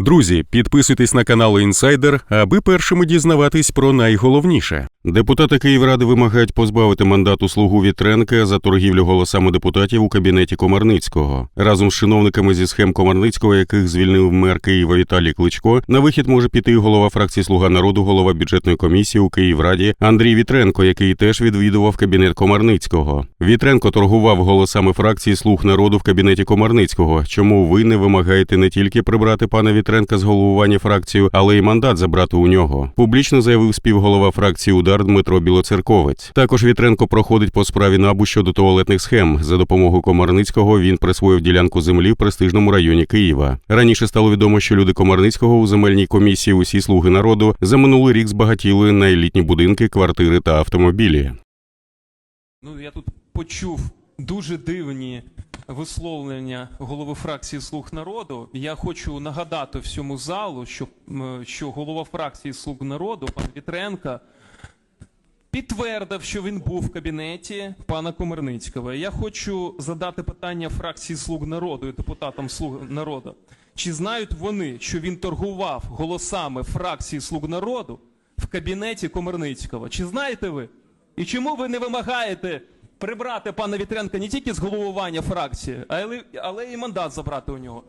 Друзі, підписуйтесь на канал Інсайдер, аби першими дізнаватись про найголовніше. Депутати Київради вимагають позбавити мандату слугу Вітренка за торгівлю голосами депутатів у кабінеті Комарницького. Разом з чиновниками зі схем Комарницького, яких звільнив мер Києва Віталій Кличко, на вихід може піти голова фракції Слуга народу, голова бюджетної комісії у Київраді Андрій Вітренко, який теж відвідував кабінет Комарницького. Вітренко торгував голосами фракції Слуг народу в кабінеті Комарницького. Чому ви не вимагаєте не тільки прибрати пана Вітренка з головування фракцію, але й мандат забрати у нього? Публічно заявив співголова фракції Удар Дмитро Білоцерковець. Також Вітренко проходить по справі набу щодо туалетних схем. За допомогою Комарницького він присвоїв ділянку землі в престижному районі Києва. Раніше стало відомо, що люди Комарницького у земельній комісії усі слуги народу за минулий рік збагатіли на елітні будинки, квартири та автомобілі. Ну, я тут почув дуже дивні висловлення голови фракції Слуг народу. Я хочу нагадати всьому залу, що, що голова фракції Слуг народу, пан Вітренка, підтвердив, що він був в кабінеті пана Комерницького. Я хочу задати питання фракції Слуг народу і депутатам Слуг народу. Чи знають вони, що він торгував голосами фракції Слуг народу в кабінеті Комерницького? Чи знаєте ви? І чому ви не вимагаєте прибрати пана Вітренка не тільки з головування фракції, але, але і мандат забрати у нього?